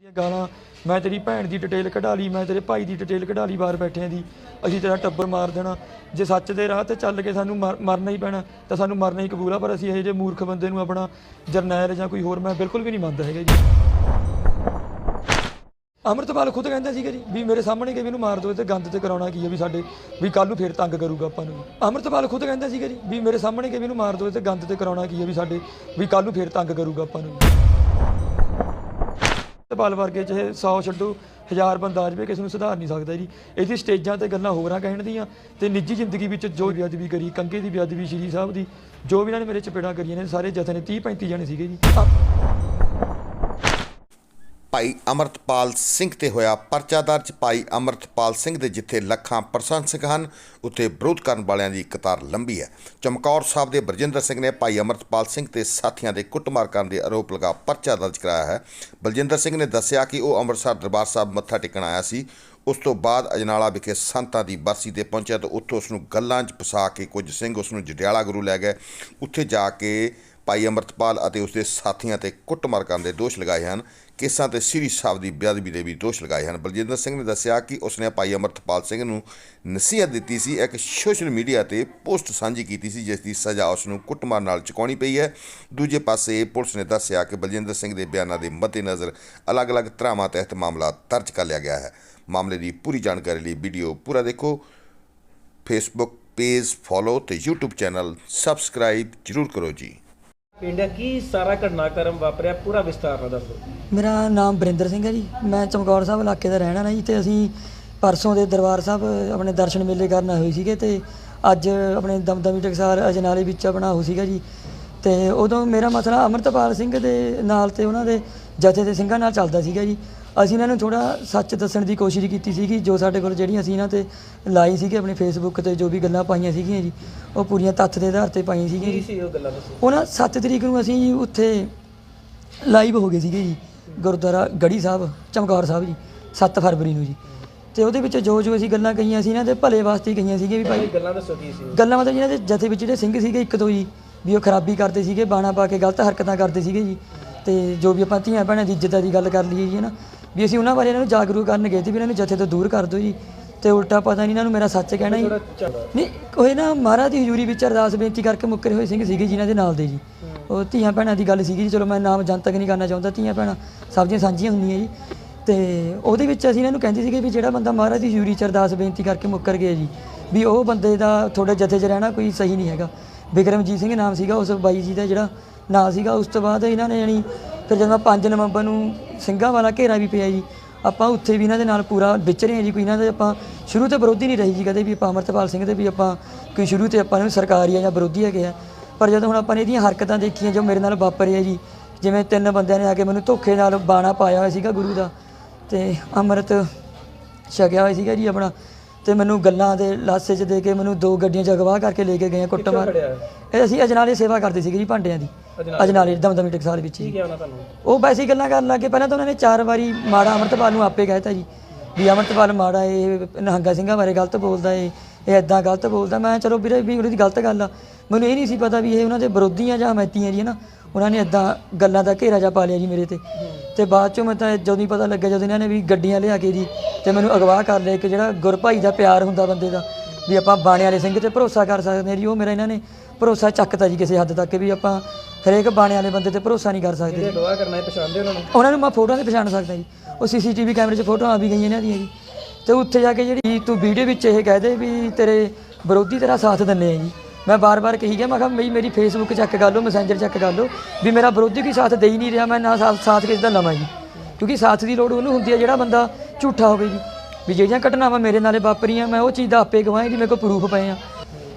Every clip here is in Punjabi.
ਦੀਆਂ ਗਾਲਾਂ, ਮੈਂ ਤੇਰੀ ਭੈਣ ਦੀ ਡਿਟੇਲ ਕਢਾ ਲਈ, ਮੈਂ ਤੇਰੇ ਭਾਈ ਦੀ ਡਿਟੇਲ ਕਢਾ ਲਈ ਬਾਹਰ ਬੈਠਿਆਂ ਦੀ। ਅਸੀਂ ਤੇਰਾ ਟੱਬਰ ਮਾਰ ਦੇਣਾ। ਜੇ ਸੱਚ ਦੇ ਰਾਹ ਤੇ ਚੱਲ ਕੇ ਸਾਨੂੰ ਮਰ- ਮਰਨਾ ਹੀ ਪੈਣਾ, ਤਾਂ ਸਾਨੂੰ ਮਰਨਾ ਹੀ ਕਬੂਲ ਆ, ਪਰ ਅਸੀਂ ਇਹ ਜਿਹੇ ਮੂਰਖ ਬੰਦੇ ਨੂੰ ਆਪਣਾ ਜਰਨੈਲ ਜਾਂ ਕੋਈ ਹੋਰ ਮੈਂ ਬਿਲਕੁਲ ਵੀ ਨਹੀਂ ਮੰਨਦਾ ਹੈਗਾ ਜੀ। ਅੰਮ੍ਰਿਤਪਾਲ ਖੁਦ ਕਹਿੰਦਾ ਸੀਗਾ ਜੀ ਵੀ ਮੇਰੇ ਸਾਹਮਣੇ ਕਿ ਵੀ ਇਹਨੂੰ ਮਾਰ ਦੋ ਤੇ ਗੰਦ ਤੇ ਕਰਾਉਣਾ ਕੀ ਹੈ ਵੀ ਸਾਡੇ, ਵੀ ਕੱਲ ਨੂੰ ਫੇਰ ਤੰਗ ਕਰੂਗਾ ਆਪਾਂ ਨੂੰ। ਅੰਮ੍ਰਿਤਪਾਲ ਖੁਦ ਕਹਿੰਦਾ ਸੀਗਾ ਜੀ ਵੀ ਮੇਰੇ ਸਾਹਮਣੇ ਕਿ ਵੀ ਇਹਨੂੰ ਮਾਰ ਦੋ ਤੇ ਗੰਦ ਤੇ ਕਰਾਉਣਾ ਕੀ ਹੈ ਵੀ ਸਾਡੇ, ਵੀ ਕੱਲ ਨੂੰ ਫੇਰ ਤੰਗ ਕਰੂਗਾ ਆਪਾਂ ਨੂੰ। ਬਾਲ ਵਰਗੇ ਚਾਹੇ 100 ਛੱਡੋ ਹਜ਼ਾਰ ਬੰਦਾ ਆ ਜਾਵੇ ਕਿਸੇ ਨੂੰ ਸੁਧਾਰ ਨਹੀਂ ਸਕਦਾ ਜੀ। ਇਹਦੀ ਸਟੇਜਾਂ ਤੇ ਗੱਲਾਂ ਹੋਰਾਂ ਕਹਿਣ ਦੀਆਂ ਤੇ ਨਿੱਜੀ ਜ਼ਿੰਦਗੀ ਵਿੱਚ ਜੋ ਬੇਅਦਬੀ ਕਰੀ ਕੰਗੇ ਦੀ ਬੇਅਦਬੀ ਸ਼੍ਰੀ ਸਾਹਿਬ ਦੀ, ਜੋ ਵੀ ਇਹਨਾਂ ਨੇ ਮੇਰੇ ਚਪੇੜਾਂ ਕਰੀਆਂ ਨੇ, ਸਾਰੇ ਜਥੇ ਨੇ 30 35 ਜਣੇ ਸੀਗੇ ਜੀ। ਭਾਈ ਅਮਰਤਪਾਲ ਸਿੰਘ ਤੇ ਹੋਇਆ ਪਰਚਾ ਦਰਜ। ਭਾਈ ਅਮਰਤਪਾਲ ਸਿੰਘ ਦੇ ਜਿੱਥੇ ਲੱਖਾਂ ਪ੍ਰਸ਼ੰਸਕ ਹਨ, ਉੱਥੇ ਵਿਰੋਧ ਕਰਨ ਵਾਲਿਆਂ ਦੀ ਕਤਾਰ ਲੰਬੀ ਹੈ। ਚਮਕੌਰ ਸਾਹਿਬ ਦੇ ਬਰਜਿੰਦਰ ਸਿੰਘ ਨੇ ਭਾਈ ਅਮਰਤਪਾਲ ਸਿੰਘ ਤੇ ਸਾਥੀਆਂ ਦੇ ਕੁੱਟਮਾਰ ਕਰਨ ਦੇ ਆਰੋਪ ਲਗਾ ਪਰਚਾ ਦਰਜ ਕਰਾਇਆ ਹੈ। ਬਲਜਿੰਦਰ ਸਿੰਘ ਨੇ ਦੱਸਿਆ ਕਿ ਉਹ ਅੰਮ੍ਰਿਤਸਰ ਦਰਬਾਰ ਸਾਹਿਬ ਮੱਥਾ ਟੇਕਣ ਆਇਆ ਸੀ। ਉਸ ਤੋਂ ਬਾਅਦ ਅਜਨਾਲਾ ਵਿਖੇ ਸੰਤਾਂ ਦੀ ਬਰਸੀ ਤੇ ਪਹੁੰਚਿਆ ਤਾਂ ਉੱਥੋਂ ਉਸ ਨੂੰ ਗੱਲਾਂ 'ਚ ਫਸਾ ਕੇ ਕੁਝ ਸਿੰਘ ਉਸ ਨੂੰ ਜਡਿਆਲਾ ਗੁਰੂ ਲੈ ਗਏ। ਉੱਥੇ ਜਾ ਕੇ ਭਾਈ ਅਮਰਤਪਾਲ ਅਤੇ ਉਸ ਦੇ ਸਾਥੀਆਂ ਤੇ ਕੁੱਟਮਾਰ ਕਰਨ ਦੇ ਦੋਸ਼ ਲਗਾਏ ਹਨ। ਕੇਸਾਂ ਤੇ ਸ੍ਰੀ ਸਾਹਿਬ ਦੀ ਬੇਅਦਬੀ ਦੇ ਵੀ ਦੋਸ਼ ਲਗਾਏ ਹਨ। ਬਲਜਿੰਦਰ ਸਿੰਘ ਨੇ ਦੱਸਿਆ ਕਿ ਉਸਨੇ ਭਾਈ ਅਮਰਤਪਾਲ ਸਿੰਘ ਨੂੰ ਨਸੀਹਤ ਦਿੱਤੀ ਸੀ, ਇੱਕ ਸੋਸ਼ਲ ਮੀਡੀਆ ਤੇ ਪੋਸਟ ਸਾਂਝੀ ਕੀਤੀ ਸੀ, ਜਿਸ ਦੀ ਸਜ਼ਾ ਉਸ ਨੂੰ ਕੁੱਟਮਾਰ ਨਾਲ ਚੁਕਾਉਣੀ ਪਈ ਹੈ। ਦੂਜੇ ਪਾਸੇ ਪੁਲਿਸ ਨੇ ਦੱਸਿਆ ਕਿ ਬਲਜਿੰਦਰ ਸਿੰਘ ਦੇ ਬਿਆਨਾਂ ਦੇ ਮੱਦੇਨਜ਼ਰ ਅਲੱਗ-ਅਲੱਗ ਧਰਾਵਾਂ ਤਹਿਤ ਮਾਮਲਾ ਦਰਜ ਕਰ ਲਿਆ ਗਿਆ ਹੈ। ਮਾਮਲੇ ਦੀ ਪੂਰੀ ਜਾਣਕਾਰੀ ਲਈ ਵੀਡੀਓ ਪੂਰਾ ਦੇਖੋ। ਫੇਸਬੁੱਕ ਪੇਜ ਫੋਲੋ ਤੇ YouTube ਚੈਨਲ ਸਬਸਕ੍ਰਾਈਬ ਜਰੂਰ ਕਰੋ ਜੀ। ਪਿੰਡ ਕੀ ਸਾਰਾ ਘਟਨਾਕ੍ਰਮ ਵਾਪਰਿਆ? ਪੂਰਾ ਵਿਸਤਾਰ ਨਾਲ ਦੱਸੋ। ਮੇਰਾ ਨਾਮ ਬਰਿੰਦਰ ਸਿੰਘ ਹੈ ਜੀ। ਮੈਂ ਚਮਕੌਰ ਸਾਹਿਬ ਇਲਾਕੇ ਦਾ ਰਹਿਣ ਵਾਲਾ ਜੀ। ਤੇ ਅਸੀਂ ਪਰਸੋਂ ਦੇ ਦਰਬਾਰ ਸਾਹਿਬ ਆਪਣੇ ਦਰਸ਼ਨ ਮੇਲੇ ਕਰਨ ਆਏ ਹੋਏ ਸੀਗੇ ਤੇ ਅੱਜ ਆਪਣੇ ਦਮਦਮੀ ਟਕਸਾਲ ਅਜਨਾਲੇ ਵਿੱਚ ਆਪਣਾ ਹੋ ਸੀਗਾ ਜੀ। ਤੇ ਉਦੋਂ ਮੇਰਾ ਮਸਲਾ ਅਮਰਤਪਾਲ ਸਿੰਘ ਦੇ ਨਾਲ ਤੇ ਉਹਨਾਂ ਦੇ ਜਥੇ ਦੇ ਸਿੰਘਾਂ ਨਾਲ ਚੱਲਦਾ ਸੀਗਾ ਜੀ। ਅਸੀਂ ਇਹਨਾਂ ਨੂੰ ਥੋੜਾ ਸੱਚ ਦੱਸਣ ਦੀ ਕੋਸ਼ਿਸ਼ ਕੀਤੀ ਸੀਗੀ ਜੋ ਸਾਡੇ ਕੋਲ ਜਿਹੜੀਆਂ ਅਸੀਂ ਇਹਨਾਂ ਤੇ ਲਾਈ ਸੀਗੇ ਆਪਣੇ ਫੇਸਬੁੱਕ ਤੇ ਜੋ ਵੀ ਗੱਲਾਂ ਪਾਈਆਂ ਸੀਗੀਆਂ ਜੀ ਉਹ ਪੂਰੀਆਂ ਤੱਥ ਦੇ ਆਧਾਰ ਤੇ ਪਾਈਆਂ ਸੀਗੀਆਂ ਜੀ। ਸੀ ਉਹ ਗੱਲਾਂ ਦੱਸੋ? ਉਹਨਾਂ 7 ਤਰੀਕ ਨੂੰ ਅਸੀਂ ਜੀ ਉੱਥੇ ਲਾਈਵ ਹੋ ਗਏ ਸੀਗੇ ਜੀ ਗੁਰਦੁਆਰਾ ਗੜੀ ਸਾਹਿਬ ਚਮਕੌਰ ਸਾਹਿਬ ਜੀ 7 ਫਰਵਰੀ ਨੂੰ ਜੀ। ਤੇ ਉਹਦੇ ਵਿੱਚ ਜੋ ਜੋ ਅਸੀਂ ਗੱਲਾਂ ਕਹੀਆਂ ਸੀ ਇਹਨਾਂ ਦੇ ਭਲੇ ਵਾਸਤੇ ਹੀ ਕਹੀਆਂ ਸੀਗੇ ਵੀ ਭਾਈ। ਗੱਲਾਂ ਦੱਸੋ ਕੀ ਸੀ? ਗੱਲਾਂ ਮਤਲਬ ਜਿਹਨਾਂ ਦੇ ਜਥੇ ਵਿੱਚ ਜਿਹੜੇ ਸਿੰਘ ਸੀਗੇ ਇੱਕ ਦੋ ਜੀ ਵੀ ਉਹ ਖਰਾਬੀ ਕਰਦੇ ਸੀਗੇ ਬਾਣਾ ਪਾ ਕੇ ਗਲਤ ਹਰਕਤਾਂ ਕਰਦੇ ਸੀਗੇ ਜੀ। ਤੇ ਜੋ ਵੀ ਆਪਾਂ ਧੀਆਂ ਭੈਣਾਂ ਦੀ ਇੱਜ਼ਤ ਦੀ ਗੱਲ ਕਰ ਲਈਏ ਜੀ ਹਨਾ ਵੀ ਅਸੀਂ ਉਹਨਾਂ ਬਾਰੇ ਇਹਨਾਂ ਨੂੰ ਜਾਗਰੂਕ ਕਰਨ ਗਏ ਸੀ ਵੀ ਇਹਨਾਂ ਨੂੰ ਜਥੇ ਤੋਂ ਦੂਰ ਕਰ ਦਿਓ ਜੀ। ਤੇ ਉਲਟਾ ਪਤਾ ਨਹੀਂ ਇਹਨਾਂ ਨੂੰ ਮੇਰਾ ਸੱਚ ਕਹਿਣਾ ਚੱਲ ਨਹੀਂ ਕੋਈ ਨਾ ਮਹਾਰਾਜ ਦੀ ਹਜ਼ੂਰੀ ਵਿੱਚ ਅਰਦਾਸ ਬੇਨਤੀ ਕਰਕੇ ਮੁੱਕਰੇ ਹੋਏ ਸਿੰਘ ਸੀਗੇ ਜਿਨ੍ਹਾਂ ਦੇ ਨਾਲ ਦੇ ਜੀ। ਉਹ ਧੀਆਂ ਭੈਣਾਂ ਦੀ ਗੱਲ ਸੀਗੀ ਜੀ ਚਲੋ ਮੈਂ ਨਾਮ ਜਨਤਕ ਨਹੀਂ ਕਰਨਾ ਚਾਹੁੰਦਾ ਧੀਆਂ ਭੈਣਾਂ ਸਭ ਦੀਆਂ ਸਾਂਝੀਆਂ ਹੁੰਦੀਆਂ ਜੀ। ਤੇ ਉਹਦੇ ਵਿੱਚ ਅਸੀਂ ਇਹਨਾਂ ਨੂੰ ਕਹਿੰਦੇ ਸੀਗੇ ਵੀ ਜਿਹੜਾ ਬੰਦਾ ਮਹਾਰਾਜ ਦੀ ਹਜ਼ੂਰੀ ਚ ਅਰਦਾਸ ਬੇਨਤੀ ਕਰਕੇ ਮੁੱਕਰ ਗਿਆ ਜੀ ਵੀ ਉਹ ਬੰਦੇ ਦਾ ਤੁਹਾਡੇ ਜਥੇ 'ਚ ਰਹਿਣਾ ਕੋਈ ਸਹੀ ਨਹੀਂ ਹੈਗਾ। ਬਿਕਰਮਜੀਤ ਸਿੰਘ ਨਾਮ ਸੀਗਾ ਉਸ ਬਾਈ ਜੀ ਦਾ ਜਿਹੜਾ ਨਾਂ ਸੀਗਾ ਉਸ ਤੋਂ ਬਾਅਦ ਇਹਨਾਂ ਨੇ ਜਾਣੀ ਫਿਰ ਜਦੋਂ 5 ਨਵੰਬਰ ਨੂੰ ਸਿੰਘਾਂ ਵਾਲਾ ਘੇਰਾ ਵੀ ਪਿਆ ਜੀ, ਆਪਾਂ ਉੱਥੇ ਵੀ ਇਹਨਾਂ ਦੇ ਨਾਲ ਪੂਰਾ ਵਿਚਰੇ ਹਾਂ ਜੀ, ਕੋਈ ਇਹਨਾਂ ਦੇ ਆਪਾਂ ਸ਼ੁਰੂ ਤੋਂ ਵਿਰੋਧੀ ਨਹੀਂ ਰਹੀ ਜੀ ਕਦੇ ਵੀ ਆਪਾਂ ਅਮਰਤਪਾਲ ਸਿੰਘ ਦੇ ਵੀ ਆਪਾਂ ਕੋਈ ਸ਼ੁਰੂ ਤੇ ਆਪਾਂ ਨੂੰ ਸਰਕਾਰੀ ਆ ਜਾਂ ਵਿਰੋਧੀ ਹੈਗੇ ਆ। ਪਰ ਜਦੋਂ ਹੁਣ ਆਪਾਂ ਨੇ ਇਹਦੀਆਂ ਹਰਕਤਾਂ ਦੇਖੀਆਂ ਜੋ ਮੇਰੇ ਨਾਲ ਵਾਪਰਿਆ ਜੀ, ਜਿਵੇਂ ਤਿੰਨ ਬੰਦਿਆਂ ਨੇ ਆ ਕੇ ਮੈਨੂੰ ਧੋਖੇ ਨਾਲ ਬਾਣਾ ਪਾਇਆ ਹੋਇਆ ਸੀਗਾ ਗੁਰੂ ਦਾ ਤੇ ਅੰਮ੍ਰਿਤ ਛਕਿਆ ਹੋਇਆ ਸੀਗਾ ਜੀ ਆਪਣਾ। ਤੇ ਮੈਨੂੰ ਗੱਲਾਂ ਦੇ ਲਾਸੇ 'ਚ ਦੇ ਕੇ ਮੈਨੂੰ ਦੋ ਗੱਡੀਆਂ 'ਚ ਅਗਵਾ ਕਰਕੇ ਲੈ ਕੇ ਗਏ ਆ ਕੁੱਟਮਾਰ? ਇਹ? ਅਸੀਂ ਅਜਨਾਲੇ ਸੇਵਾ ਕਰਦੇ ਸੀਗੇ ਜੀ ਭਾਂਡਿਆਂ ਦੀ। ਅਜਨਾਲੇ? ਦਮਦਮੀ ਟਕਸਾਲ ਵਿੱਚ ਜੀ ਉਹ ਵੈਸੇ ਗੱਲਾਂ ਕਰਨ ਲੱਗੇ। ਪਹਿਲਾਂ ਤਾਂ ਉਹਨਾਂ ਨੇ ਚਾਰ ਵਾਰੀ ਮਾੜਾ ਅਮਰਤਪਾਲ ਨੂੰ ਆਪੇ ਕਹਿਤਾ ਜੀ ਵੀ ਅਮਰਤਪਾਲ ਮਾੜਾ ਇਹ ਨਹੰਗਾ ਸਿੰਘਾਂ ਬਾਰੇ ਗਲਤ ਬੋਲਦਾ ਏ ਇਹ ਐਦਾਂ ਗਲਤ ਬੋਲਦਾ। ਮੈਂ ਚਲੋ ਵੀਰੇ ਵੀ ਉਹਦੀ ਗਲਤ ਗੱਲ ਆ। ਮੈਨੂੰ ਇਹ ਨਹੀਂ ਸੀ ਪਤਾ ਵੀ ਇਹ ਉਹਨਾਂ ਦੇ ਵਿਰੋਧੀ ਆ ਜਾਂ ਹਮੈਤੀ ਆ ਜੀ ਨਾ? ਉਹਨਾਂ ਨੇ ਐਦਾਂ ਗੱਲਾਂ ਦਾ ਘੇਰਾ ਜਾ ਪਾ ਲਿਆ ਜੀ ਮੇਰੇ ਤੇ। ਤੇ ਬਾਅਦ ਚੋਂ ਮੈਂ ਤਾਂ ਜਦੋਂ ਹੀ ਪਤਾ ਲੱਗਿਆ ਜਦੋਂ ਇਹਨਾਂ ਨੇ ਵੀ ਗੱਡੀਆਂ ਲਿਆ ਕੇ ਜੀ ਤੇ ਮੈਨੂੰ ਅਗਵਾ ਕਰ ਲਿਆ ਇੱਕ ਜਿਹੜਾ ਗੁਰਭਾਈ ਦਾ ਪਿਆਰ ਹੁੰਦਾ ਬੰਦੇ ਦਾ ਵੀ ਆਪਾਂ ਬਾਣੇ ਵਾਲੇ ਸਿੰਘ ਤੇ ਭਰੋਸਾ ਕਰ ਸਕਦੇ ਹਾਂ ਜੀ ਉਹ ਮੇਰਾ ਇਹਨਾਂ ਨੇ ਭਰੋਸਾ ਚੱਕਤਾ ਜੀ ਕਿਸੇ ਹੱਦ ਤੱਕ ਵੀ ਆਪਾਂ ਹਰੇਕ ਬਾਣੇ ਵਾਲੇ ਬੰਦੇ ਤੇ ਭਰੋਸਾ ਨਹੀਂ ਕਰ ਸਕਦੇ ਜਿਹੜੇ ਅਗਵਾ ਕਰਨਾ ਹੈ ਪਛਾਣਦੇ ਉਹਨਾਂ ਨੂੰ। ਉਹਨਾਂ ਨੂੰ ਮੈਂ ਫੋਟੋਆਂ ਤੇ ਪਛਾਣ ਸਕਦਾ ਜੀ। ਉਹ ਸੀਸੀਟੀਵੀ ਕੈਮਰੇ 'ਚ ਫੋਟੋਆਂ ਆ ਵੀ ਗਈਆਂ ਇਹਨਾਂ ਦੀਆਂ ਜੀ। ਤੇ ਉੱਥੇ ਜਾ ਕੇ ਜਿਹੜੀ ਤੂੰ ਵੀਡੀਓ ਵਿੱਚ ਇਹ ਕਹਦੇ ਵੀ ਤੇਰੇ ਵਿਰੋਧੀ ਤੇਰਾ ਸਾਥ ਦਿੰਦੇ ਆ ਜੀ। ਮੈਂ ਬਾਰ-ਬਾਰ ਕਹੀ ਗਿਆ, ਮੈਂ ਕਿਹਾ ਬਈ ਮੇਰੀ ਫੇਸਬੁੱਕ ਚੈੱਕ ਕਰ ਲਓ ਮੈਸੇਂਜਰ ਚੈੱਕ ਕਰ ਲਓ, ਵੀ ਮੇਰਾ ਵਿਰੋਧੀ ਕੋਈ ਸਾਥ ਦੇ ਹੀ ਨਹੀਂ ਰਿਹਾ, ਮੈਂ ਨਾ ਸਾਥ ਸਾਥ ਕਿਸ ਦਾ ਲਵਾਂ ਜੀ। ਕਿਉਂਕਿ ਸਾਥ ਦੀ ਲੋੜ ਉਹਨੂੰ ਹੁੰਦੀ ਹੈ, ਜਿਹੜਾ ਬੰਦਾ ਝੂਠਾ ਹੋਵੇ ਜੀ। ਵੀ ਜਿਹੜੀਆਂ ਘਟਨਾਵਾਂ ਮੇਰੇ ਨਾਲੇ ਵਾਪਰੀਆਂ, ਮੈਂ ਉਹ ਚੀਜ਼ ਦਾ ਆਪੇ ਗਵਾਹਾਂ ਜੀ ਮੇਰੇ ਕੋਲ ਪ੍ਰੂਫ ਪਏ ਆ।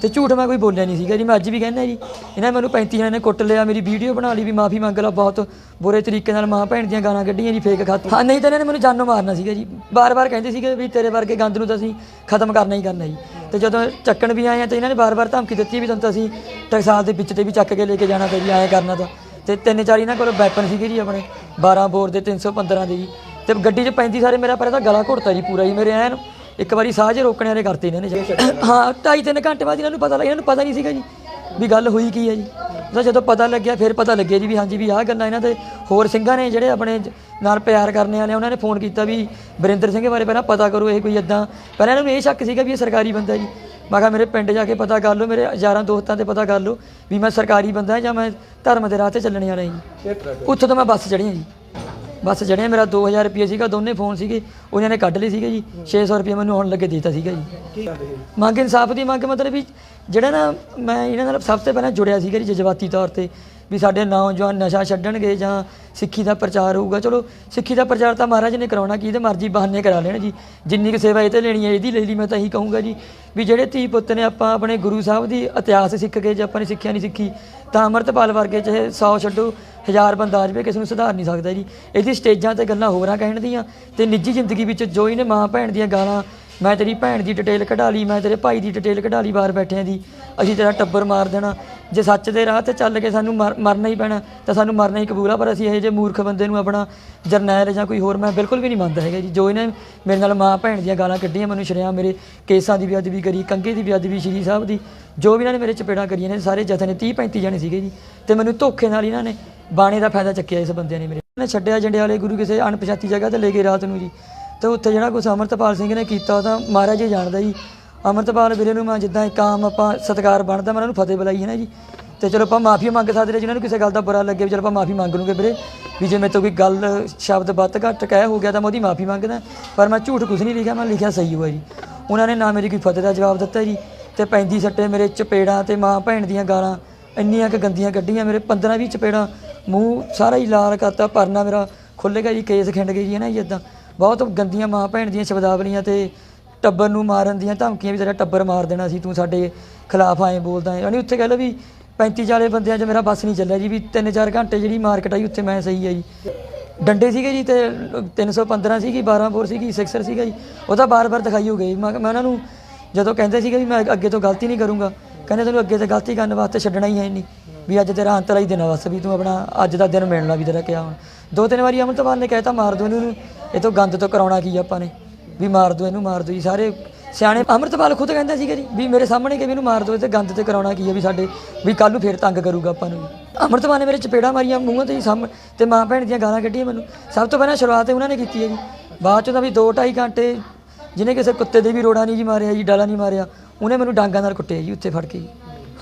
ਤੇ ਝੂਠ ਮੈਂ ਕੋਈ ਬੋਲਿਆ ਨਹੀਂ ਸੀਗਾ ਜੀ, ਮੈਂ ਅੱਜ ਵੀ ਕਹਿੰਦਾ ਜੀ। ਇਹਨਾਂ ਨੇ ਮੈਨੂੰ 35 ਜਣਿਆਂ ਨੇ ਕੁੱਟ ਲਿਆ, ਮੇਰੀ ਵੀਡੀਓ ਬਣਾ ਲਈ ਵੀ ਮਾਫੀ ਮੰਗ ਲਾ, ਬਹੁਤ ਬੁਰੇ ਤਰੀਕੇ ਨਾਲ ਮਾਂ ਭੈਣ ਦੀਆਂ ਗਾਲਾਂ ਕੱਢੀਆਂ ਜੀ ਫੇਕ ਖਾਤ ਹਾਂ, ਨਹੀਂ ਤਾਂ ਇਹਨਾਂ ਨੇ ਮੈਨੂੰ ਜਾਨੋਂ ਮਾਰਨਾ ਸੀਗਾ ਜੀ। ਬਾਰ-ਬਾਰ ਕਹਿੰਦੇ ਸੀਗੇ ਵੀ ਤੇਰੇ ਵਰਗੇ ਗੰਦ ਨੂੰ ਤਾਂ ਅਸੀਂ ਖਤਮ ਕਰਨਾ ਹੀ ਕਰਨਾ ਜੀ। ਤੇ ਜਦੋਂ ਚੱਕਣ ਵੀ ਆਏ ਆ ਤੇ ਇਹਨਾਂ ਨੇ ਬਾਰ-ਬਾਰ ਧਮਕੀ ਦਿੱਤੀ ਵੀ ਤੁਹਾਨੂੰ ਤਾਂ ਅਸੀਂ ਟਕਸਾਲ ਦੇ ਵਿੱਚ ਤੇ ਵੀ ਚੱਕ ਕੇ ਲੈ ਕੇ ਜਾਣਾ ਤੇ ਜੀ ਐਂ ਕਰਨਾ ਤਾਂ। ਤੇ ਤਿੰਨ ਚਾਰ ਇਹਨਾਂ ਕੋਲ ਵੈਪਨ ਸੀਗੇ ਜੀ ਆਪਣੇ 12 ਬੋਰ ਦੇ 315 ਦੇ ਜੀ। ਤੇ ਗੱਡੀ 'ਚ ਪੈਂਦੀ ਸਾਰੇ ਮੇਰਾ ਪਹਿਲਾਂ ਤਾਂ ਗਲਾ ਘੁੱਟਤਾ ਜੀ ਪੂਰਾ ਜੀ ਮੇਰੇ ਐਨ ਇੱਕ ਵਾਰੀ ਸਾਹ ਜੇ ਰੋਕਣੇ ਵਾਲੇ ਕਰਤੇ ਇਹਨਾਂ ਨੇ। ਹਾਂ ਢਾਈ ਤਿੰਨ ਘੰਟੇ ਬਾਅਦ ਇਹਨਾਂ ਨੂੰ ਪਤਾ ਲੱਗਿਆ ਇਹਨਾਂ ਨੂੰ ਪਤਾ ਨਹੀਂ ਸੀਗਾ ਜੀ। ਵੀ ਗੱਲ ਹੋਈ ਕੀ ਹੈ ਜੀ? ਤਾਂ ਜਦੋਂ ਪਤਾ ਲੱਗਿਆ ਫਿਰ ਪਤਾ ਲੱਗਿਆ ਜੀ ਵੀ ਹਾਂਜੀ ਵੀ ਆਹ ਗੱਲਾਂ ਇਹਨਾਂ ਦੇ ਹੋਰ ਸਿੰਘਾਂ ਨੇ ਜਿਹੜੇ ਆਪਣੇ ਨਾਲ ਪਿਆਰ ਕਰਨੇ ਵਾਲੇ ਉਹਨਾਂ ਨੇ ਫੋਨ ਕੀਤਾ ਵੀ ਬਰਿੰਦਰ ਸਿੰਘ ਬਾਰੇ ਪਹਿਲਾਂ ਪਤਾ ਕਰੋ ਇਹ ਕੋਈ ਇਦਾਂ ਪਹਿਲਾਂ ਇਹਨਾਂ ਨੂੰ ਇਹ ਸ਼ੱਕ ਸੀਗਾ ਵੀ ਇਹ ਸਰਕਾਰੀ ਬੰਦਾ ਜੀ। ਮੈਂ ਕਿਹਾ ਮੇਰੇ ਪਿੰਡ ਜਾ ਕੇ ਪਤਾ ਕਰ ਲਓ ਮੇਰੇ ਯਾਰਾਂ ਦੋਸਤਾਂ ਤੇ ਪਤਾ ਕਰ ਲਓ ਵੀ ਮੈਂ ਸਰਕਾਰੀ ਬੰਦਾ ਜਾਂ ਮੈਂ ਧਰਮ ਦੇ ਰਾਹ ਤੇ ਚੱਲਣ ਵਾਲਾ ਜੀ। ਉੱਥੋਂ ਤੋਂ ਮੈਂ ਬੱਸ ਚੜ੍ਹੀ ਜੀ। ਬੱਸ ਚੜ੍ਹਿਆ ਮੇਰਾ 2000 ਰੁਪਏ ਸੀਗਾ ਦੋਨੇ ਫੋਨ ਸੀਗੇ ਉਹਨਾਂ ਨੇ ਕੱਢ ਲਏ ਸੀਗੇ ਜੀ 600 ਰੁਪਏ ਮੈਨੂੰ ਹੁਣ ਲੱਗੇ ਦੇਤਾ ਸੀਗਾ ਜੀ। ਕੀ ਕਰਦੇ ਸੀ ਮੰਗ ਇਨਸਾਫ ਦੀ ਮੰਗ ਮਤਲਬ ਵੀ ਜਿਹੜਾ ਨਾ ਮੈਂ ਇਹਨਾਂ ਨਾਲ ਸਭ ਤੋਂ ਪਹਿਲਾਂ ਜੁੜਿਆ ਸੀਗਾ ਜੀ ਜਜ਼ਬਾਤੀ ਤੌਰ ਤੇ। ਵੀ ਸਾਡੇ ਨੌਜਵਾਨ ਨਸ਼ਾ ਛੱਡਣਗੇ ਜਾਂ ਸਿੱਖੀ ਦਾ ਪ੍ਰਚਾਰ ਹੋਊਗਾ। ਚਲੋ, ਸਿੱਖੀ ਦਾ ਪ੍ਰਚਾਰ ਤਾਂ ਮਹਾਰਾਜ ਨੇ ਕਰਾਉਣਾ, ਕੀ ਇਹਦੇ ਮਰਜ਼ੀ ਬਹਾਨੇ ਕਰਾ ਲੈਣ ਜੀ। ਜਿੰਨੀ ਕੁ ਸੇਵਾ ਇਹ ਤੇ ਲੈਣੀ ਹੈ, ਇਹਦੀ ਲੈ ਲਈ, ਮੈਂ ਤਾਂ ਇਹੀ ਕਹੂੰਗਾ ਜੀ ਵੀ ਜਿਹੜੇ ਧੀ ਪੁੱਤ ਨੇ ਆਪਾਂ ਆਪਣੇ ਗੁਰੂ ਸਾਹਿਬ ਦੀ ਇਤਿਹਾਸ ਸਿੱਖ ਕੇ ਜੇ ਆਪਾਂ ਨੇ ਸਿੱਖਿਆ ਨਹੀਂ ਸਿੱਖੀ, ਤਾਂ ਅੰਮ੍ਰਿਤਪਾਲ ਵਰਗੇ ਚਾਹੇ 100 ਛੱਡੋ, ਹਜ਼ਾਰ ਬੰਦਾ ਆ ਜਾਵੇ, ਕਿਸੇ ਨੂੰ ਸੁਧਾਰ ਨਹੀਂ ਸਕਦਾ ਜੀ। ਇਹਦੀ ਸਟੇਜਾਂ ਤੇ ਗੱਲਾਂ ਹੋਰਾਂ ਕਹਿਣ ਦੀਆਂ ਤੇ ਨਿੱਜੀ ਜ਼ਿੰਦਗੀ ਵਿੱਚ ਜੋ ਇਹਨੇ ਮਾਂ ਭੈਣ ਦੀਆਂ ਗਾਲਾਂ ਮੈਂ ਤੇਰੀ ਭੈਣ ਦੀ ਡਿਟੇਲ ਕਢਾ ਲਈ, ਮੈਂ ਤੇਰੇ ਭਾਈ ਦੀ ਡਿਟੇਲ ਕਢਾ ਲਈ ਬਾਹਰ ਬੈਠਿਆਂ ਦੀ। ਅਸੀਂ ਤੇਰਾ ਟੱਬਰ ਮਾਰ ਦੇਣਾ। ਜੇ ਸੱਚ ਦੇ ਰਾਹ ਤੇ ਚੱਲ ਕੇ ਸਾਨੂੰ ਮਰ- ਮਰਨਾ ਹੀ ਪੈਣਾ, ਤਾਂ ਸਾਨੂੰ ਮਰਨਾ ਹੀ ਕਬੂਲ ਆ, ਪਰ ਅਸੀਂ ਇਹ ਜੇ ਮੂਰਖ ਬੰਦੇ ਨੂੰ ਆਪਣਾ ਜਰਨੈਲ ਜਾਂ ਕੋਈ ਹੋਰ ਮੈਂ ਬਿਲਕੁਲ ਵੀ ਨਹੀਂ ਮੰਨਦਾ ਹੈਗਾ ਜੀ। ਜੋ ਇਹਨੇ ਮੇਰੇ ਨਾਲ ਮਾਂ ਭੈਣ ਦੀਆਂ ਗਾਲਾਂ ਕੱਢੀਆਂ, ਮੈਨੂੰ ਸ਼ਰਿਆਂ ਮੇਰੇ ਕੇਸਾਂ ਦੀ ਬੇਅਦਬੀ ਕਰੀ ਕੰਗੇ ਦੀ ਬੇਅਦਬੀ ਸ਼੍ਰੀ ਸਾਹਿਬ ਦੀ। ਜੋ ਵੀ ਇਹਨਾਂ ਨੇ ਮੇਰੇ ਚਪੇੜਾਂ ਕਰੀਆਂ ਨੇ, ਸਾਰੇ ਜਥੇ ਨੇ 30 35 ਜਣੇ ਸੀਗੇ ਜੀ। ਤੇ ਮੈਨੂੰ ਧੋਖੇ ਨਾਲ ਇਹਨਾਂ ਨੇ ਬਾਣੇ ਦਾ ਫਾਇਦਾ ਚੱਕਿਆ ਇਸ ਬੰਦਿਆਂ ਨੇ ਮੇਰੇ। ਨੇ ਛੱਡਿਆ ਜੰਡਿਆਲੇ ਗੁਰੂ ਕਿਸੇ ਅਣਪਛਾਤੀ ਜਗ੍ਹਾ ਤੇ ਲੈ ਕੇ ਰਾਤ ਨੂੰ ਜੀ। ਤੇ ਉੱਥੇ ਜਿਹੜਾ ਕੁਛ ਅਮਰਤਪਾਲ ਸਿੰਘ ਨੇ ਕੀਤਾ ਉਹ ਤਾਂ ਮਹਾਰਾਜ ਜੀ ਜਾਣਦਾ ਜੀ। ਅਮਰਤਪਾਲ ਵੀਰੇ ਨੂੰ ਮੈਂ ਜਿੱਦਾਂ ਇੱਕ ਆਮ ਆਪਾਂ ਸਤਿਕਾਰ ਬਣਦਾ, ਮੈਂ ਉਹਨਾਂ ਨੂੰ ਫਤਿਹ ਬੁਲਾਈ ਹੈ ਨਾ ਜੀ। ਤੇ ਚਲੋ ਆਪਾਂ ਮਾਫੀ ਮੰਗ ਸਕਦੇ ਨੇ ਜਿਨ੍ਹਾਂ ਨੂੰ ਕਿਸੇ ਗੱਲ ਦਾ ਬੁਰਾ ਲੱਗੇ ਵੀ ਚਲੋ ਆਪਾਂ ਮਾਫੀ ਮੰਗ ਲੂਗੇ ਵੀਰੇ। ਵੀ ਜੇ ਮੇਰੇ ਤੋਂ ਕੋਈ ਗੱਲ, ਸ਼ਬਦ ਵੱਧ ਘੱਟ ਕਹਿ ਹੋ ਗਿਆ ਤਾਂ ਮੈਂ ਉਹਦੀ ਮਾਫੀ ਮੰਗਦਾ। ਪਰ ਮੈਂ ਝੂਠ ਕੁਝ ਨਹੀਂ ਲਿਖਿਆ, ਮੈਂ ਲਿਖਿਆ ਸਹੀ ਹੋਇਆ ਜੀ। ਉਹਨਾਂ ਨੇ ਨਾ ਮੇਰੀ ਕੋਈ ਫਤਿਹ ਦਾ ਜਵਾਬ ਦਿੱਤਾ ਜੀ ਤੇ ਪੈਂਦੀ ਸੱਟੇ ਮੇਰੇ ਚਪੇੜਾਂ ਤੇ ਮਾਂ ਭੈਣ ਦੀਆਂ ਗਾਲਾਂ, ਇੰਨੀਆਂ ਕੁ ਗੰਦੀਆਂ ਕੱਢੀਆਂ ਮੇਰੇ 15 20 ਚਪੇੜਾਂ। ਮੂੰਹ ਸਾਰਾ ਹੀ ਲਾਲ ਕਰਤਾ, ਪਰਨਾ ਮੇਰਾ ਖੁੱਲੇਗਾ ਜੀ, ਕੇਸ ਖਿੰਡ ਗਈ ਜੀ ਨਾ ਜੀ ਇਦਾਂ ਬਹੁਤ ਗੰਦੀਆਂ ਮਾਂ ਭੈਣ ਦੀਆਂ ਸ਼ਬਦਾਵਲੀਆਂ ਤੇ ਟੱਬਰ ਨੂੰ ਮਾਰਨ ਦੀਆਂ ਧਮਕੀਆਂ ਵੀ ਤੇਰਾ ਟੱਬਰ ਮਾਰ ਦੇਣਾ ਸੀ, ਤੂੰ ਸਾਡੇ ਖਿਲਾਫ ਆਏ ਬੋਲਦਾ ਹੈ ਯਾਨੀ ਉੱਥੇ ਕਹਿ ਲਓ ਵੀ 35 ਚਾਲੇ ਬੰਦਿਆਂ 'ਚ ਮੇਰਾ ਬੱਸ ਨਹੀਂ ਚੱਲਿਆ ਜੀ, ਵੀ 3-4 ਘੰਟੇ ਜਿਹੜੀ ਮਾਰਕੀਟ ਆਈ ਉੱਥੇ ਮੈਂ ਸਹੀ ਆ ਜੀ। ਡੰਡੇ ਸੀਗੇ ਜੀ ਤੇ 315 ਸੀਗੀ 12 ਬੋਰ ਸੀਗੀ, ਸਿਕਸਰ ਸੀਗਾ ਜੀ। ਉਹ ਤਾਂ ਬਾਰ-ਬਾਰ ਦਿਖਾਈ ਹੋ ਗਈ ਮੈਂ ਮੈਂ ਉਹਨਾਂ ਨੂੰ ਜਦੋਂ ਕਹਿੰਦੇ ਸੀਗੇ ਵੀ ਮੈਂ ਅੱਗੇ ਤੋਂ ਗਲਤੀ ਨਹੀਂ ਕਰੂੰਗਾ, ਕਹਿੰਦੇ ਤੈਨੂੰ ਅੱਗੇ ਤੋਂ ਗਲਤੀ ਕਰਨ ਵਾਸਤੇ ਛੱਡਣਾ ਹੀ ਹੈ ਨਹੀਂ, ਵੀ ਅੱਜ ਤੇਰਾ ਅੰਤਰਾ ਹੀ ਦਿਨ ਆ ਬਸ, ਵੀ ਤੂੰ ਆਪਣਾ ਅੱਜ ਦਾ ਦਿਨ ਮਿਲਣਾ ਵੀ ਤੇਰਾ ਕਿਹਾ ਹੁਣ। ਦੋ ਤਿੰਨ ਵਾਰੀ ਅਮਰਤਪਾਲ ਨੇ ਕਹਿਤਾ, ਮਾਰ ਦੋ ਇਹਨੂੰ ਇਹ ਤੋਂ ਗੰਦ ਤੋਂ ਕਰਾਉਣਾ ਕੀ ਆਪਾਂ ਨੇ? ਵੀ ਮਾਰ ਦੋ, ਇਹਨੂੰ ਮਾਰ ਦੋ ਜੀ। ਸਾਰੇ ਸਿਆਣੇ ਅਮਰਤਪਾਲ ਖੁਦ ਕਹਿੰਦਾ ਸੀਗਾ ਜੀ, ਵੀ ਮੇਰੇ ਸਾਹਮਣੇ ਕਿ ਵੀ ਇਹਨੂੰ ਮਾਰ ਦੋ ਤੇ ਗੰਦ ਤੇ ਕਰਾਉਣਾ ਕੀ ਹੈ ਵੀ ਸਾਡੇ ਵੀ ਕੱਲ ਨੂੰ ਫੇਰ ਤੰਗ ਕਰੂਗਾ ਆਪਾਂ ਨੂੰ। ਅਮਰਤਪਾਲ ਨੇ ਮੇਰੇ ਚਪੇੜਾ ਮਾਰੀਆਂ ਮੂੰਹਾਂ ਤੇ ਹੀ ਸਾਹਮਣੇ ਤੇ ਮਾਂ ਭੈਣ ਦੀਆਂ ਗਾਲਾਂ ਕੱਢੀਆਂ ਮੈਨੂੰ। ਸਭ ਤੋਂ ਪਹਿਲਾਂ ਸ਼ੁਰੂਆਤ ਉਹਨਾਂ ਨੇ ਕੀਤੀ ਹੈ ਜੀ। ਬਾਅਦ ਚੋਂ ਤਾਂ ਵੀ 2.5 ਘੰਟੇ ਜਿਹਨੇ ਕਿਸੇ ਕੁੱਤੇ ਦੇ ਵੀ ਰੋੜਾ ਨਹੀਂ ਜੀ ਮਾਰਿਆ ਜੀ, ਡਾਲਾ ਨਹੀਂ ਮਾਰਿਆ, ਉਹਨੇ ਮੈਨੂੰ ਡਾਂਗਾਂ ਨਾਲ ਕੁੱਟਿਆ ਜੀ, ਉੱਥੇ ਫੜ ਕੇ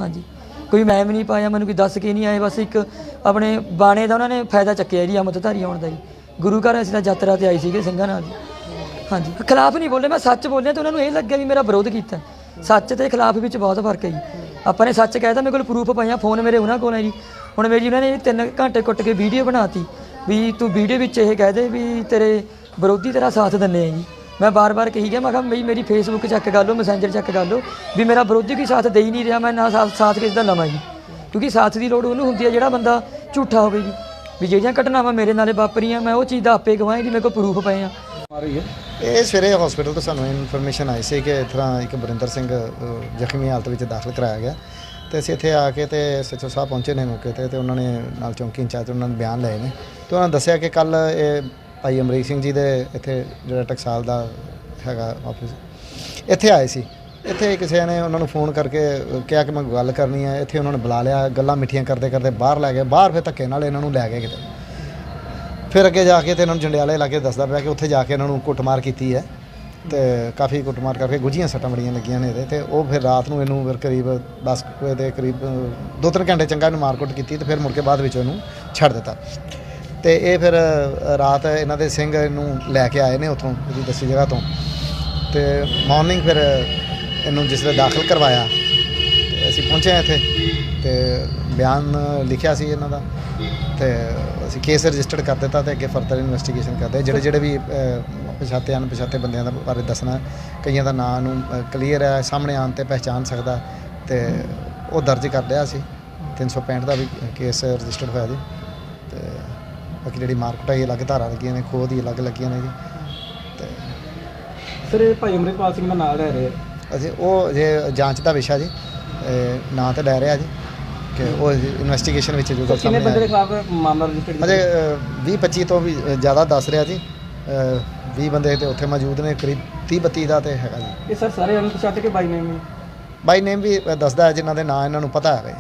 ਹਾਂਜੀ। ਕੋਈ ਮੈਂ ਵੀ ਨਹੀਂ ਪਾਇਆ, ਮੈਨੂੰ ਕੋਈ ਦੱਸ ਕੇ ਨਹੀਂ ਆਏ, ਬਸ ਇੱਕ ਆਪਣੇ ਬਾਣੇ ਦਾ ਉਹਨਾਂ ਨੇ ਫਾਇਦਾ ਚੱਕਿਆ ਜੀ, ਅਮਰਤਧਾਰੀ ਆਉਣ ਦਾ ਜੀ। ਗੁਰੂ ਘਰ ਅਸੀਂ ਤਾਂ ਯਾਤਰਾ ਤੇ ਆਏ ਸੀਗੇ ਸਿੰਘਾਂ ਨਾਲ। ਜੀ ਹਾਂਜੀ। ਖਿਲਾਫ ਨਹੀਂ ਬੋਲੇ, ਮੈਂ ਸੱਚ ਬੋਲਿਆ ਤੇ ਉਹਨਾਂ ਨੂੰ ਇਹ ਲੱਗਿਆ ਵੀ ਮੇਰਾ ਵਿਰੋਧ ਕੀਤਾ। ਸੱਚ ਤੇ ਖਿਲਾਫ ਵਿੱਚ ਬਹੁਤ ਫ਼ਰਕ ਹੈ ਜੀ। ਆਪਾਂ ਨੇ ਸੱਚ ਕਹਿਤਾ, ਮੇਰੇ ਕੋਲ ਪ੍ਰੂਫ ਪਈਆਂ ਫੋਨ ਮੇਰੇ ਉਹਨਾਂ ਕੋਲ ਹੈ ਜੀ। ਹੁਣ ਮੇਰੀ ਉਹਨਾਂ ਨੇ 3 ਘੰਟੇ ਕੁੱਟ ਕੇ ਵੀਡੀਓ ਬਣਾਤੀ ਵੀ ਤੂੰ ਵੀਡੀਓ ਵਿੱਚ ਇਹ ਕਹਿ ਦੇ ਵੀ ਤੇਰੇ ਵਿਰੋਧੀ ਤੇਰਾ ਸਾਥ ਦਿੰਨੇ ਆ ਜੀ। ਮੈਂ ਬਾਰ-ਬਾਰ ਕਹੀ ਗਿਆ, ਮੈਂ ਕਿਹਾ ਮੇਰੀ ਮੇਰੀ ਫੇਸਬੁੱਕ ਚੈੱਕ ਕਰ ਲਓ ਮੈਸੇਂਜਰ ਚੈੱਕ ਕਰ ਲਓ ਵੀ ਮੇਰਾ ਵਿਰੋਧੀ ਕੋਈ ਸਾਥ ਦੇ ਹੀ ਨਹੀਂ ਰਿਹਾ, ਮੈਂ ਨਾ ਸਾਥ ਸਾਥ ਕਿਸ ਦਾ ਲਵਾਂ ਜੀ। ਕਿਉਂਕਿ ਸਾਥ ਦੀ ਲੋੜ ਉਹਨੂੰ ਹੁੰਦੀ ਹੈ, ਜਿਹੜਾ ਬੰਦਾ ਝੂਠਾ ਹੋਵੇ ਜੀ। ਵੀ ਜਿਹੜੀਆਂ ਘਟਨਾਵਾਂ ਮੇਰੇ ਨਾਲੇ ਵਾਪਰੀਆਂ ਮੈਂ ਉਹ ਚੀਜ਼ ਦਾ ਆਪੇ ਗਵਾਹਾਂ ਜੀ ਮੇਰੇ ਕੋਲ ਪ੍ਰੂਫ ਪਏ ਆ। ਇਹ ਸਵੇਰੇ ਹਸਪੀਟਲ ਤੋਂ ਸਾਨੂੰ ਇਨਫੋਰਮੇਸ਼ਨ ਆਈ ਸੀ ਕਿ ਇਸ ਤਰ੍ਹਾਂ ਇੱਕ ਬਰਿੰਦਰ ਸਿੰਘ ਜ਼ਖਮੀ ਹਾਲਤ ਵਿੱਚ ਦਾਖਲ ਕਰਾਇਆ ਗਿਆ। ਤੇ ਅਸੀਂ ਇੱਥੇ ਆ ਕੇ ਤੇ ਸਚੋ ਸਾਹਿਬ ਪਹੁੰਚੇ ਨੇ ਮੌਕੇ ਤੇ ਤੇ ਉਹਨਾਂ ਨੇ ਨਾਲ ਚੌਂਕੀ ਇੰਚਾਰਜ ਉਹਨਾਂ ਨੇ ਬਿਆਨ ਲਏ ਨੇ। ਤੇ ਉਹਨਾਂ ਨੇ ਦੱਸਿਆ ਕਿ ਕੱਲ ਇਹ ਭਾਈ ਅਮਰੀਕ ਸਿੰਘ ਜੀ ਦੇ ਇੱਥੇ ਜਿਹੜਾ ਟਕਸਾਲ ਦਾ ਹੈਗਾ ਆਫਿਸ ਇੱਥੇ ਆਏ ਸੀ। ਇੱਥੇ ਕਿਸੇ ਨੇ ਉਹਨਾਂ ਨੂੰ ਫੋਨ ਕਰਕੇ ਕਿਹਾ ਕਿ ਮੈਂ ਗੱਲ ਕਰਨੀ ਹੈ ਇੱਥੇ ਉਹਨਾਂ ਨੇ ਬੁਲਾ ਲਿਆ ਗੱਲਾਂ ਮਿੱਠੀਆਂ ਕਰਦੇ ਕਰਦੇ ਬਾਹਰ ਲੈ ਗਏ ਬਾਹਰ ਫਿਰ ਧੱਕੇ ਨਾਲ ਇਹਨਾਂ ਨੂੰ ਲੈ ਗਏ ਕਿਤੇ। ਫਿਰ ਅੱਗੇ ਜਾ ਕੇ ਤੇ ਇਹਨਾਂ ਨੂੰ ਜੰਡਿਆਲੇ ਲਾ ਕੇ ਦੱਸਦਾ ਪਿਆ ਕਿ ਉੱਥੇ ਜਾ ਕੇ ਇਹਨਾਂ ਨੂੰ ਕੁੱਟਮਾਰ ਕੀਤੀ ਹੈ ਤੇ ਕਾਫੀ ਕੁੱਟਮਾਰ ਕਰਕੇ ਗੁੱਝੀਆਂ ਸੱਟਾਂ ਬੜੀਆਂ ਲੱਗੀਆਂ ਨੇ ਇਹਦੇ ਤੇ। ਉਹ ਫਿਰ ਰਾਤ ਨੂੰ ਇਹਨੂੰ ਫਿਰ ਕਰੀਬ 10 ਵਜੇ ਦੇ ਕਰੀਬ ਅ, ਦੋ ਤਿੰਨ ਘੰਟੇ ਚੰਗਾ ਇਹਨੂੰ ਮਾਰਕੁੱਟ ਕੀਤੀ ਤੇ ਫਿਰ ਮੁੜ ਕੇ ਬਾਅਦ ਵਿੱਚ ਉਹਨੂੰ ਛੱਡ ਦਿੱਤਾ। ਤੇ ਇਹ ਫਿਰ ਰਾਤ ਇਹਨਾਂ ਦੇ ਸਿੰਘ ਇਹਨੂੰ ਲੈ ਕੇ ਆਏ ਨੇ ਉੱਥੋਂ ਇਹਦੀ ਦੱਸੀ ਜਗ੍ਹਾ ਤੋਂ। ਤੇ ਮਾਰਨਿੰਗ ਫਿਰ ਇਹਨੂੰ ਜਿਸ ਵੇਲੇ ਦਾਖਲ ਕਰਵਾਇਆ ਤੇ ਅਸੀਂ ਪਹੁੰਚੇ ਇੱਥੇ ਤੇ ਬਿਆਨ ਲਿਖਿਆ ਸੀ ਇਹਨਾਂ ਦਾ ਤੇ ਅਸੀਂ ਕੇਸ ਰਜਿਸਟਰਡ ਕਰ ਦਿੱਤਾ ਤੇ ਅੱਗੇ ਫਰਦਰ ਇਨਵੈਸਟੀਗੇਸ਼ਨ ਕਰਦੇ ਜਿਹੜੇ ਜਿਹੜੇ ਵੀ ਪਛਾਤੇ ਅਹ, ਪਛਾਤੇ ਬੰਦਿਆਂ ਦਾ ਬਾਰੇ ਦੱਸਣਾ ਕਈਆਂ ਦਾ ਨਾਂ ਨੂੰ ਕਲੀਅਰ ਹੈ ਸਾਹਮਣੇ ਆਉਣ ਤੇ ਪਹਿਚਾਨ ਸਕਦਾ ਤੇ ਉਹ ਦਰਜ ਕਰ ਲਿਆ ਸੀ। 365 ਦਾ ਵੀ ਕੇਸ ਰਜਿਸਟਰਡ ਹੋਇਆ ਜੀ। ਤੇ ਬਾਕੀ ਜਿਹੜੀ ਮਾਰਕਟਾਈ ਅਲੱਗ ਧਾਰਾ ਲੱਗੀਆਂ ਨੇ ਖੋਹ ਦੀ ਅਲੱਗ ਲੱਗੀਆਂ ਨੇ ਜੀ। ਤੇ ਸਰ ਭਾਈ ਅਮਰਿਤਪਾਲ ਸਿੰਘ ਦਾ ਨਾਮ ਲੈ ਰਹੇ ਅਸੀਂ ਉਹ ਜੇ ਜਾਂਚ ਦਾ ਵਿਸ਼ਾ ਜੀ ਨਾਂ ਤੇ ਲੈ ਰਿਹਾ ਜੀ ਕਿ ਉਹ ਇਨਵੈਸਟੀਗੇਸ਼ਨ ਵਿੱਚ ਜੋ ਗੱਲ ਕਿੰਨੇ ਸਾਹਮਣੇ ਬੰਦੇ ਦੇ ਖਿਲਾਫ ਮਾਮਲਾ ਰਜਿਸਟਰਡ ਅਜੇ 20 25 ਤੋਂ ਵੀ ਜ਼ਿਆਦਾ ਦੱਸ ਰਿਹਾ ਜੀ 20 ਬੰਦੇ ਤੇ ਉੱਥੇ ਮੌਜੂਦ ਨੇ ਕਰੀਬ 30 32 ਦਾ ਤੇ ਹੈਗਾ ਜੀ। ਇਹ ਸਰ ਸਾਰੇ ਅਣਪਛਾਤੇ ਕੇ ਬਾਈ ਨੇਮ ਬਾਈ ਨੇਮ ਵੀ ਦੱਸਦਾ ਜਿਨ੍ਹਾਂ ਦੇ ਨਾਂ ਇਹਨਾਂ ਨੂੰ ਪਤਾ ਹੈਗਾ।